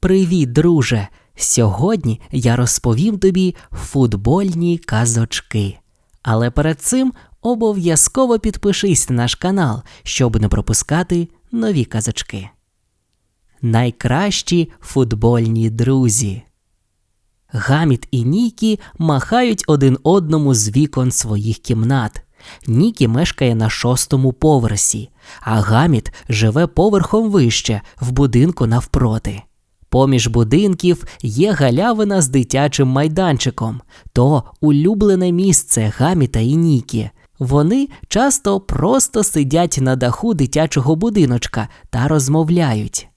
Привіт, друже! Сьогодні я розповім тобі футбольні казочки. Але перед цим обов'язково підпишись на наш канал, щоб не пропускати нові казочки. Найкращі футбольні друзі. Гаміт і Нікі махають один одному з вікон своїх кімнат. Нікі мешкає на шостому поверсі, а Гаміт живе поверхом вище, в будинку навпроти. Поміж будинків є галявина з дитячим майданчиком, то улюблене місце Гаміта і Нікі. Вони часто просто сидять на даху дитячого будиночка та розмовляють.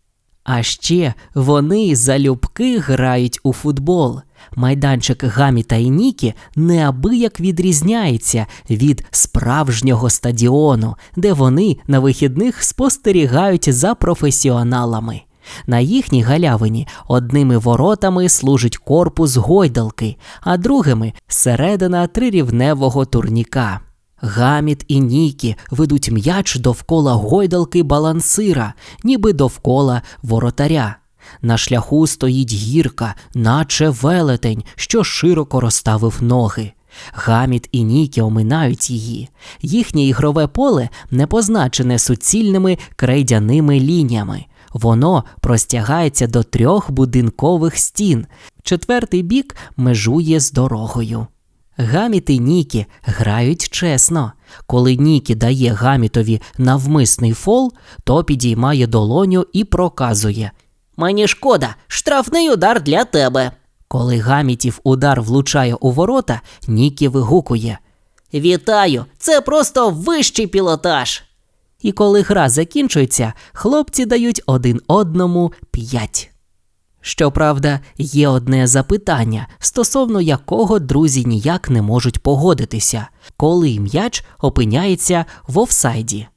А ще вони залюбки грають у футбол. Майданчик Гаміта і Нікі неабияк відрізняється від справжнього стадіону, де вони на вихідних спостерігають за професіоналами. На їхній галявині одними воротами служить корпус гойдалки, а другими середина трирівневого турніка. Гаміт і Нікі ведуть м'яч довкола гойдалки балансира, ніби довкола воротаря. На шляху стоїть гірка, наче велетень, що широко розставив ноги. Гаміт і Нікі оминають її. Їхнє ігрове поле не позначене суцільними крейдяними лініями. Воно простягається до трьох будинкових стін. Четвертий бік межує з дорогою. Гаміт і Нікі грають чесно. Коли Нікі дає Гамітові навмисний фол, то підіймає долоню і проказує Мені шкода, штрафний удар для тебе. Коли Гамітів удар влучає у ворота, Нікі вигукує. Вітаю! Це просто вищий пілотаж. І коли гра закінчується, хлопці дають один одному п'ять. Щоправда, є одне запитання, стосовно якого друзі ніяк не можуть погодитися, коли м'яч опиняється в офсайді.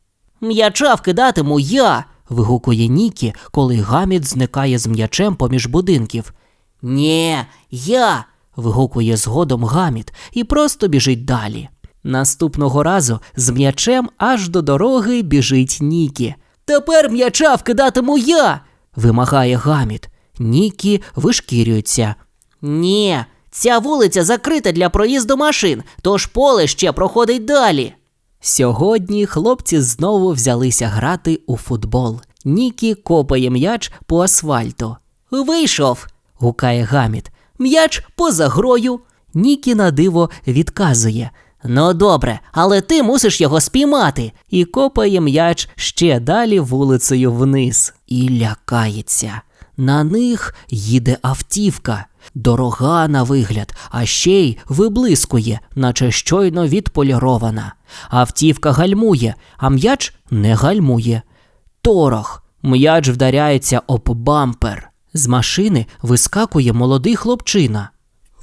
М'яча вкидатиму я. вигукує Нікі, коли гаміт зникає з м'ячем поміж будинків. Нє, я. вигукує згодом гаміт і просто біжить далі. Наступного разу з м'ячем аж до дороги біжить Нікі. Тепер м'яча вкидатиму я. Вимагає гаміт. Нікі вишкірюється. Ні, ця вулиця закрита для проїзду машин, тож поле ще проходить далі. Сьогодні хлопці знову взялися грати у футбол. Нікі копає м'яч по асфальту. Вийшов. Гукає гаміт. М'яч поза грою. Нікі на диво відказує. Ну добре, але ти мусиш його спіймати. І копає м'яч ще далі вулицею вниз. І лякається. На них їде автівка. Дорога на вигляд, а ще й виблискує, наче щойно відполірована. Автівка гальмує, а м'яч не гальмує. Торох. М'яч вдаряється об бампер. З машини вискакує молодий хлопчина.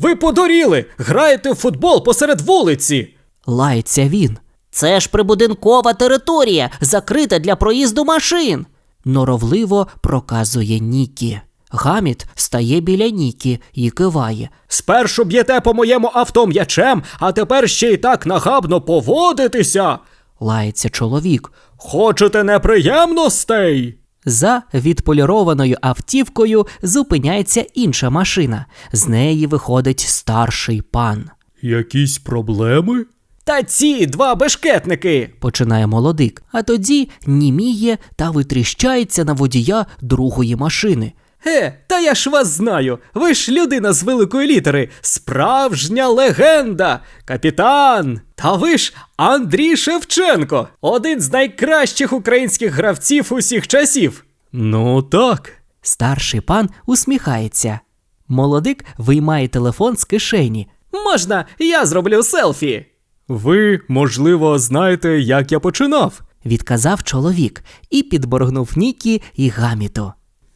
Ви подуріли! Граєте в футбол посеред вулиці. Лається він. Це ж прибудинкова територія, закрита для проїзду машин. Норовливо проказує Нікі. Гаміт стає біля Нікі і киває. Спершу б'єте по моєму авто м'ячем, а тепер ще й так нахабно поводитися. Лається чоловік. Хочете неприємностей? За відполірованою автівкою зупиняється інша машина. З неї виходить старший пан. Якісь проблеми? Та ці два бешкетники. Починає молодик, а тоді німіє та витріщається на водія другої машини. Е, та я ж вас знаю. Ви ж людина з великої літери, справжня легенда, капітан. Та ви ж Андрій Шевченко, один з найкращих українських гравців усіх часів. Ну так. Старший пан усміхається. Молодик виймає телефон з кишені. Можна, я зроблю селфі. Ви, можливо, знаєте, як я починав. Відказав чоловік і підборгнув Нікі і гаміту.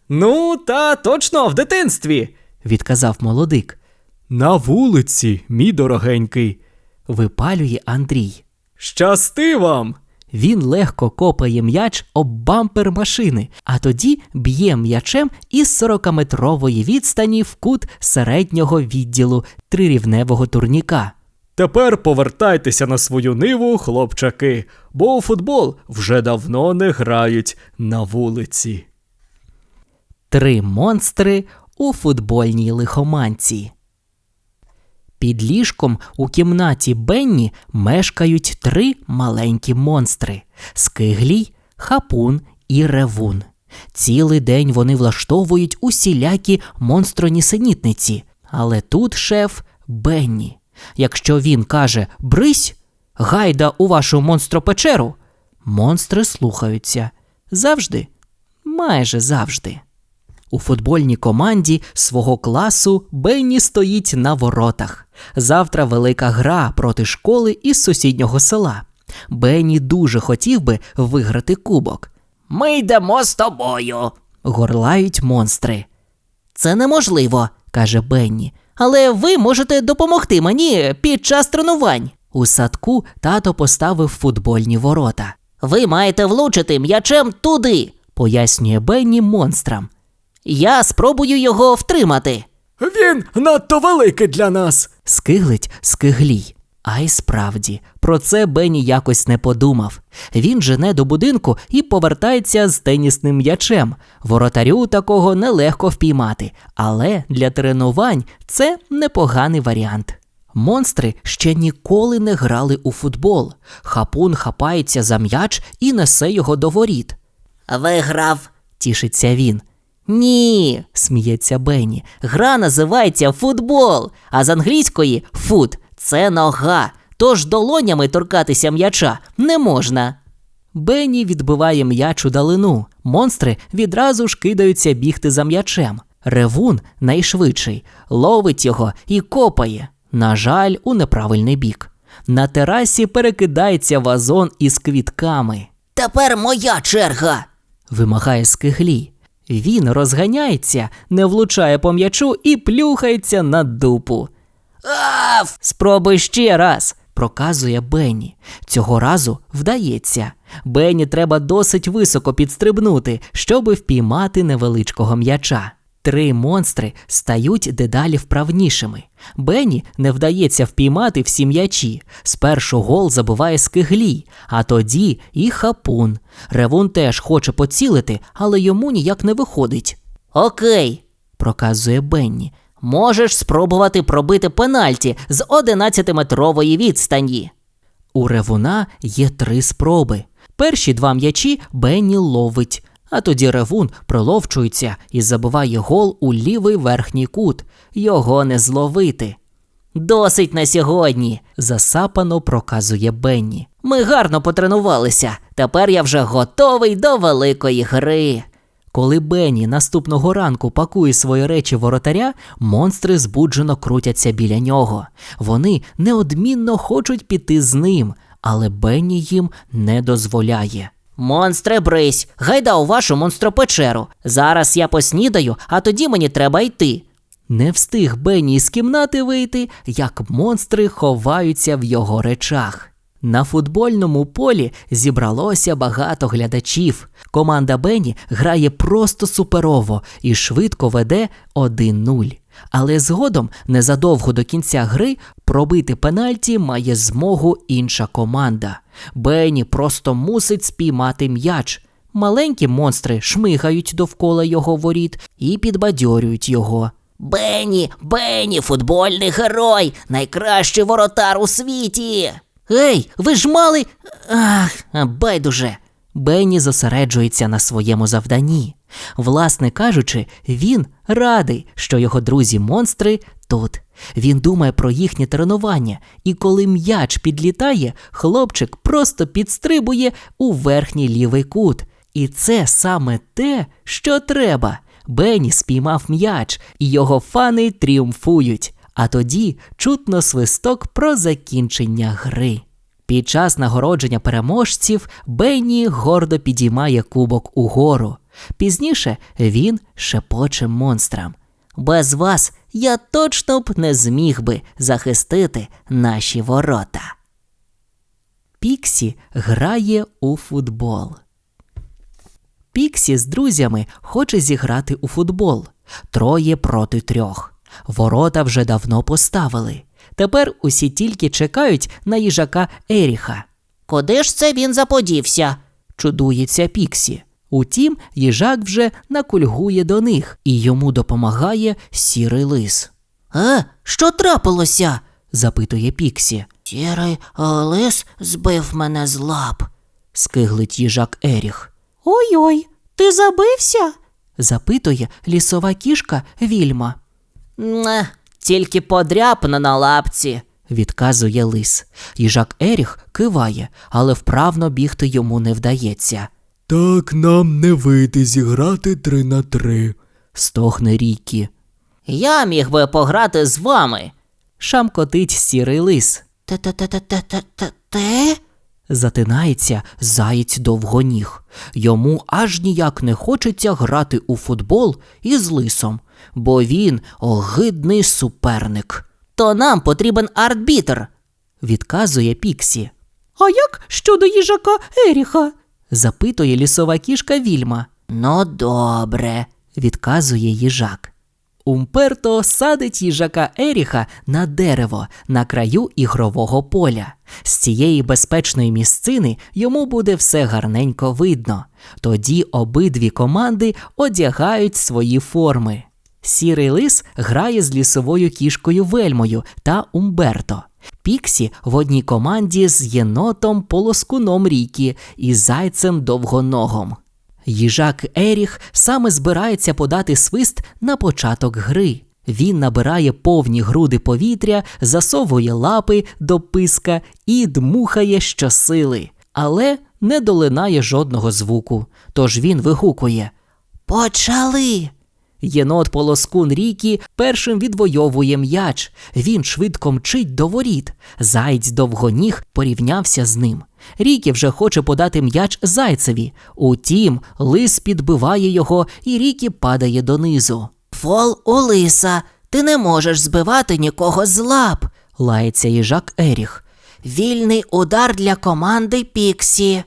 Ну, та точно в дитинстві. Відказав молодик. На вулиці, мій дорогенький. Випалює Андрій. Щасти вам! Він легко копає м'яч об бампер машини, а тоді б'є м'ячем із 40-метрової відстані в кут середнього відділу трирівневого турніка. Тепер повертайтеся на свою ниву, хлопчаки, бо у футбол вже давно не грають на вулиці. Три монстри у футбольній лихоманці. Під ліжком у кімнаті Бенні мешкають три маленькі монстри скиглій, хапун і ревун. Цілий день вони влаштовують усілякі монстронісенітниці, але тут шеф Бенні. Якщо він каже Брись, гайда у вашу монстропечеру, монстри слухаються завжди, майже завжди. У футбольній команді свого класу Бенні стоїть на воротах. Завтра велика гра проти школи із сусіднього села. Бенні дуже хотів би виграти кубок. Ми йдемо з тобою. Горлають монстри. Це неможливо, каже Бенні. Але ви можете допомогти мені під час тренувань. У садку тато поставив футбольні ворота, Ви маєте влучити м'ячем туди. пояснює Бенні монстрам. Я спробую його втримати. Він надто великий для нас. Скиглить скиглій. А й справді, про це Бенні якось не подумав. Він жене до будинку і повертається з тенісним м'ячем. Воротарю такого нелегко впіймати, але для тренувань це непоганий варіант. Монстри ще ніколи не грали у футбол. Хапун хапається за м'яч і несе його до воріт. Виграв. Тішиться він. Ні. Сміється Бенні. Гра називається футбол, а з англійської фут це нога. Тож долонями торкатися м'яча не можна. Бенні відбиває м'яч у далину. Монстри відразу ж кидаються бігти за м'ячем. Ревун найшвидший, ловить його і копає. На жаль, у неправильний бік. На терасі перекидається вазон із квітками. Тепер моя черга. Вимагає скиглі. Він розганяється, не влучає по м'ячу і плюхається на дупу. Аф! Спробуй ще раз, проказує Бенні. Цього разу вдається. Бенні треба досить високо підстрибнути, щоби впіймати невеличкого м'яча. Три монстри стають дедалі вправнішими. Бенні не вдається впіймати всі м'ячі. Спершу гол забиває скиглій, а тоді і хапун. Ревун теж хоче поцілити, але йому ніяк не виходить, Окей. проказує Бенні. Можеш спробувати пробити пенальті з 11-метрової відстані. У ревуна є три спроби. Перші два м'ячі Бенні ловить, а тоді ревун приловчується і забиває гол у лівий верхній кут. Його не зловити. Досить на сьогодні. Засапано проказує Бенні. Ми гарно потренувалися. Тепер я вже готовий до великої гри. Коли Бенні наступного ранку пакує свої речі воротаря, монстри збуджено крутяться біля нього. Вони неодмінно хочуть піти з ним, але Бенні їм не дозволяє. Монстре брись, гайда у вашу монстропечеру. Зараз я поснідаю, а тоді мені треба йти. Не встиг Бенні з кімнати вийти, як монстри ховаються в його речах. На футбольному полі зібралося багато глядачів. Команда Бенні грає просто суперово і швидко веде 1-0. Але згодом, незадовго до кінця гри, пробити пенальті має змогу інша команда. Бенні просто мусить спіймати м'яч. Маленькі монстри шмигають довкола його воріт і підбадьорюють його. Бенні, Бенні, футбольний герой, найкращий воротар у світі. Ей, ви ж мали. Ах, байдуже. Бенні зосереджується на своєму завданні. Власне кажучи, він радий, що його друзі-монстри тут. Він думає про їхнє тренування, і коли м'яч підлітає, хлопчик просто підстрибує у верхній лівий кут. І це саме те, що треба. Бенні спіймав м'яч, і його фани тріумфують. А тоді чутно свисток про закінчення гри. Під час нагородження переможців Бенні гордо підіймає кубок угору. Пізніше він шепоче монстрам. Без вас я точно б не зміг би захистити наші ворота. Піксі грає у футбол. Піксі з друзями хоче зіграти у футбол троє проти трьох. Ворота вже давно поставили. Тепер усі тільки чекають на їжака Еріха. Куди ж це він заподівся? Чудується Піксі. Утім, їжак вже накульгує до них, і йому допомагає сірий лис. Е, що трапилося? запитує Піксі. Сірий лис збив мене з лап. Скиглить їжак Еріх. Ой-ой, ти забився? Запитує лісова кішка Вільма. Не, тільки подряпано на лапці. Відказує лис. Їжак Еріх киває, але вправно бігти йому не вдається. Так нам не вийти зіграти три на три. Стогне Рікі. Я міг би пограти з вами. Шамкотить сірий лис. Те-те-те-те-те-те? Затинається заєць довгоніг. Йому аж ніяк не хочеться грати у футбол із лисом, бо він огидний суперник. То нам потрібен арбітр. Відказує Піксі. А як щодо їжака Еріха? Запитує лісова кішка Вільма. Ну, добре. Відказує їжак. Умперто садить їжака Еріха на дерево на краю ігрового поля. З цієї безпечної місцини йому буде все гарненько видно. Тоді обидві команди одягають свої форми. Сірий лис грає з лісовою кішкою Вельмою та Умберто. Піксі в одній команді з єнотом полоскуном Рікі і зайцем довгоногом. Їжак Еріх саме збирається подати свист на початок гри. Він набирає повні груди повітря, засовує лапи до писка і дмухає щосили, але не долинає жодного звуку. Тож він вигукує Почали. Єнот полоскун Рікі першим відвоює м'яч. Він швидко мчить до воріт. Заєць довгоніг порівнявся з ним. Рікі вже хоче подати м'яч зайцеві. Утім, лис підбиває його, і Рікі падає донизу. Фол у лиса. Ти не можеш збивати нікого з лап. Лається їжак Еріх. Вільний удар для команди Піксі.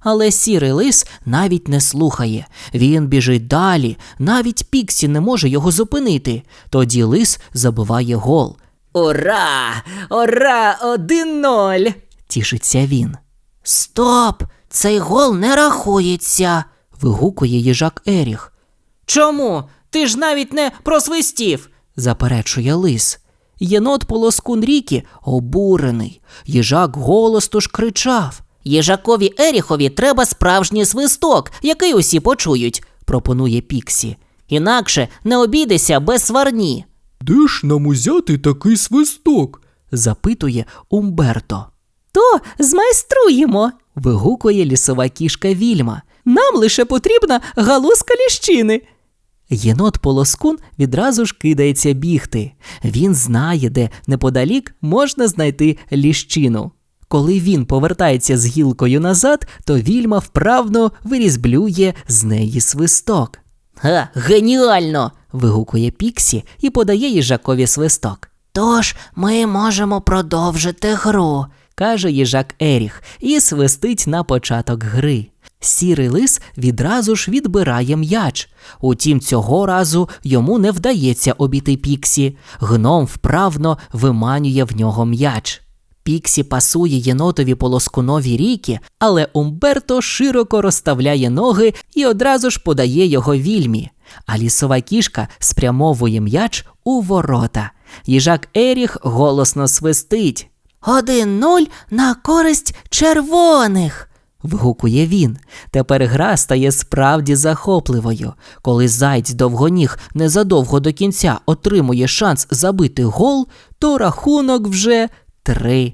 Але сірий лис навіть не слухає. Він біжить далі, навіть Піксі не може його зупинити. Тоді лис забиває гол. Ура! Ура! Один-ноль! Тішиться він. Стоп! Цей гол не рахується. Вигукує їжак Еріх. Чому? Ти ж навіть не просвистів. заперечує лис. Єнот полоскун Рікі обурений. Їжак голосно ж кричав. Їжакові Еріхові треба справжній свисток, який усі почують, Пропонує Піксі. інакше не обійдеся без сварні. Де ж нам узяти такий свисток? Запитує Умберто. То змайструємо. Вигукує лісова кішка Вільма. Нам лише потрібна галузка ліщини. Єнот полоскун відразу ж кидається бігти. Він знає, де неподалік можна знайти ліщину. Коли він повертається з гілкою назад, то вільма вправно вирізблює з неї свисток. Га, геніально! Вигукує Піксі і подає їжакові свисток. Тож ми можемо продовжити гру. каже їжак Еріх і свистить на початок гри. Сірий лис відразу ж відбирає м'яч. Утім, цього разу йому не вдається обійти Піксі. Гном вправно виманює в нього м'яч. Піксі пасує єнотові полоскунові ріки, але Умберто широко розставляє ноги і одразу ж подає його вільмі. А лісова кішка спрямовує м'яч у ворота. Їжак Еріх голосно свистить. Один-нуль на користь червоних. Вигукує він. Тепер гра стає справді захопливою. Коли зайць довгоніг незадовго до кінця отримує шанс забити гол, то рахунок вже 3-2.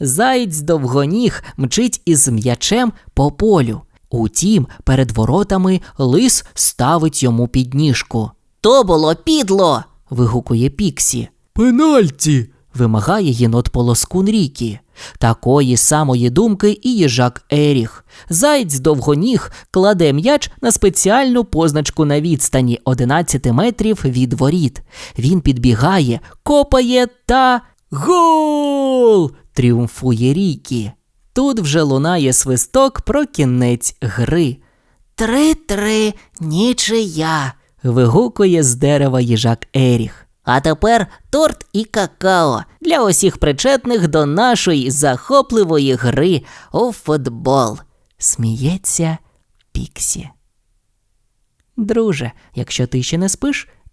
Заєць довгоніг мчить із м'ячем по полю. Утім, перед воротами лис ставить йому підніжку. То було підло. Вигукує Піксі. Пенальті. Вимагає єнот полоскун Рікі. Такої самої думки і їжак Еріх. Заєць довгоніг кладе м'яч на спеціальну позначку на відстані 11 метрів від воріт. Він підбігає, копає та гол! тріумфує Рікі. Тут вже лунає свисток про кінець гри. Три-три нічия. Вигукує з дерева їжак Еріх. А тепер торт і какао для усіх причетних до нашої захопливої гри у футбол. Сміється Піксі. Друже, якщо ти ще не спиш,